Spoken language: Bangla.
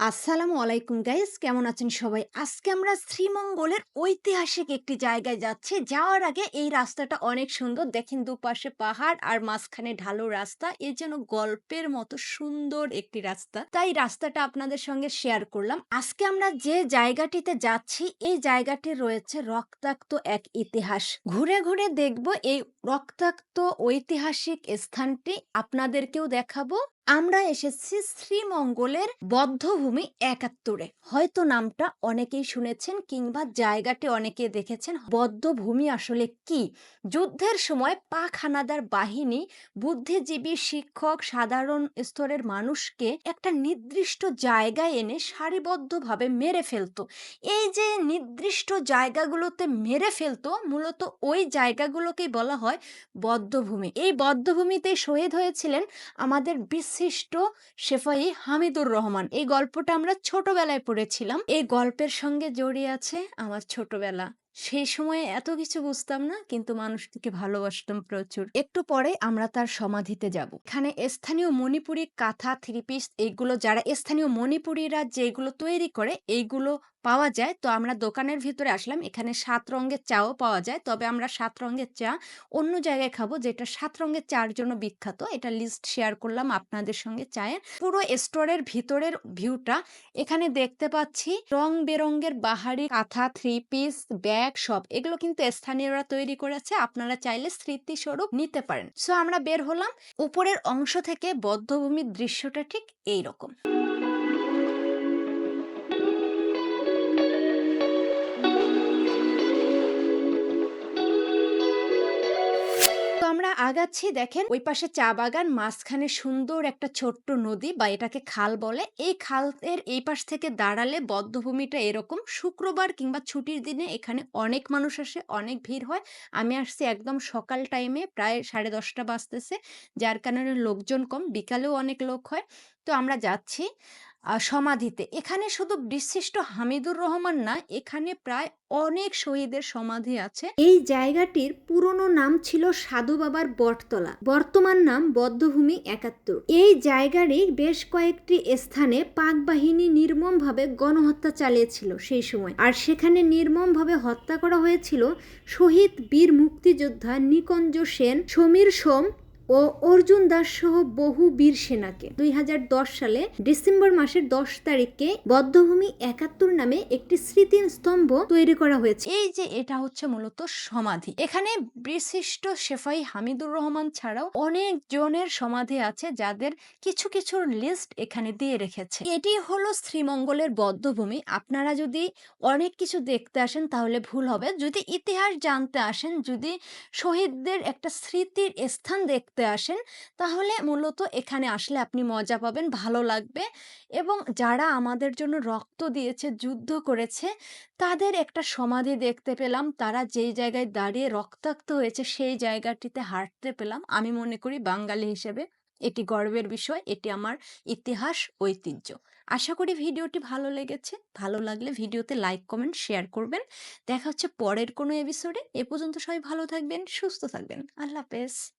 আসসালামু আলাইকুম গাইস, কেমন আছেন সবাই? আজকে আমরা শ্রীমঙ্গলের ঐতিহাসিক একটি জায়গায় যাচ্ছি। যাওয়ার আগে এই রাস্তাটা অনেক সুন্দর। দেখেন দুপাশে পাহাড় আর মাঝখানে ঢালু রাস্তা। এ যেন গল্পের মতো সুন্দর একটি রাস্তা। তাই রাস্তাটা আপনাদের সঙ্গে শেয়ার করলাম। আজকে আমরা যে জায়গাটিতে যাচ্ছি, এই জায়গাটি রয়েছে রক্তাক্ত এক ইতিহাস। ঘুরে ঘুরে দেখব এই রক্তাক্ত ঐতিহাসিক স্থানটি। আপনাদেরকেও দেখাবো। আমরা এসেছি শ্রীমঙ্গলের বদ্ধভূমি একাত্তরে। হয়তো নামটা অনেকেই শুনেছেন কিংবা জায়গাটি অনেকে দেখেছেন। বদ্ধভূমি আসলে কি? যুদ্ধের সময় পাক হানাদার বাহিনী বুদ্ধিজীবী, শিক্ষক, সাধারণ স্তরের মানুষকে একটা নির্দিষ্ট জায়গায় এনে সারিবদ্ধভাবে মেরে ফেলতো। এই যে নির্দিষ্ট জায়গাগুলোতে মেরে ফেলতো, মূলত ওই জায়গাগুলোকেই বলা হয় বদ্ধভূমি। এই বদ্ধভূমিতে শহীদ হয়েছিলেন আমাদের বিশিষ্ট শেফাই হামিদুর রহমান। এই গল্পটা আমরা ছোটবেলায় পড়েছিলাম। এই গল্পের সঙ্গে জড়িয়ে আছে আমার ছোটবেলা। সেই সময়ে এত কিছু বুঝতাম না, কিন্তু মানুষটিকে ভালোবাসতাম প্রচুর। একটু পরে আমরা তার সমাধিতে যাব। এখানে স্থানীয় মণিপুরি কাঁথা, থ্রি পিস এইগুলো যারা, স্থানীয় মণিপুরীরা যেগুলো তৈরি করে এইগুলো পাওয়া যায়। তো আমরা দোকানের ভিতরে আসলাম, এখানে সাত রঙের চাও পাওয়া যায়। তবে আমরা সাত রঙের চা অন্য জায়গায় খাব, যেটা সাত রঙের চার জন্য বিখ্যাত। এটা লিস্ট শেয়ার করলাম আপনাদের সঙ্গে চায়ের। পুরো স্টোরের ভিতরের ভিউটা এখানে দেখতে পাচ্ছি। রং বেরঙের বাহারি কাঁথা, থ্রি পিস, ব্যাগ সব এগুলো কিন্তু স্থানীয়রা তৈরি করেছে। আপনারা চাইলে স্মৃতিস্বরূপ নিতে পারেন। সো আমরা বের হলাম। উপরের অংশ থেকে বদ্ধভূমির দৃশ্যটা ঠিক এই আমরা আগাচ্ছি, দেখেন, ওই পাশে চা বাগান, মাঝখানে সুন্দর একটা ছোট্ট নদী বা এটাকে খাল বলে। এই খালের এই পাশ থেকে দাঁড়ালে বদ্ধভূমিটা এরকম। শুক্রবার কিংবা ছুটির দিনে এখানে অনেক মানুষ আসে, অনেক ভিড় হয়। আমি আসছি একদম সকাল টাইমে, প্রায় সাড়ে দশটা বাজতেছে। যার কারণে লোকজন কম, বিকালেও অনেক লোক হয়। তো আমরা যাচ্ছি। সমাধিতে। এখানে শুধু বিশিষ্ট হামিদুর রহমান না, এখানে প্রায় অনেক শহীদের সমাধি আছে। এই জায়গাটির পুরনো নাম ছিল সাধু বাবার বটতলা, বর্তমান নাম বদ্ধভূমি একাত্তর। এই জায়গারই বেশ কয়েকটি স্থানে পাক বাহিনী নির্মমভাবে গণহত্যা চালিয়েছিল সেই সময়। আর সেখানে নির্মমভাবে হত্যা করা হয়েছিল শহীদ বীর মুক্তিযোদ্ধা নিকঞ্জ সেন, সমীর সোম ও অর্জুন দাস সহ বহু বীর সেনাকে। দুই হাজার দশ সালে ডিসেম্বর মাসের দশ তারিখে বদ্ধভূমি একাত্তর নামে একটি স্মৃতি স্তম্ভ তৈরি করা হয়েছে। এই যে এটা হচ্ছে মূলত সমাধি। এখানে বিশিষ্ট শেফাই হামিদুর রহমান ছাড়াও অনেক জনের সমাধি আছে যাদের কিছু কিছু লিস্ট এখানে দিয়ে রেখেছে। এটি হলো শ্রীমঙ্গলের বদ্ধভূমি। আপনারা যদি অনেক কিছু দেখতে আসেন তাহলে ভুল হবে। যদি ইতিহাস জানতে আসেন, যদি শহীদদের একটা স্মৃতির স্থান দেখতে আসেন, তাহলে মূলত এখানে আসলে আপনি মজা পাবেন, ভালো লাগবে। এবং যারা আমাদের জন্য রক্ত দিয়েছে, যুদ্ধ করেছে, তাদের একটা সমাধি দেখতে পেলাম। তারা যেই জায়গায় দাঁড়িয়ে রক্তাক্ত হয়েছে, সেই জায়গাটিতে হাঁটতে পেলাম। আমি মনে করি বাঙালি হিসেবে এটি গর্বের বিষয়, এটি আমার ইতিহাস, ঐতিহ্য। আশা করি ভিডিওটি ভালো লেগেছে। ভালো লাগলে ভিডিওতে লাইক, কমেন্ট, শেয়ার করবেন। দেখা হচ্ছে পরের কোনো এপিসোডে। এ পর্যন্ত সবাই ভালো থাকবেন, সুস্থ থাকবেন। আল্লাহ হাফেজ।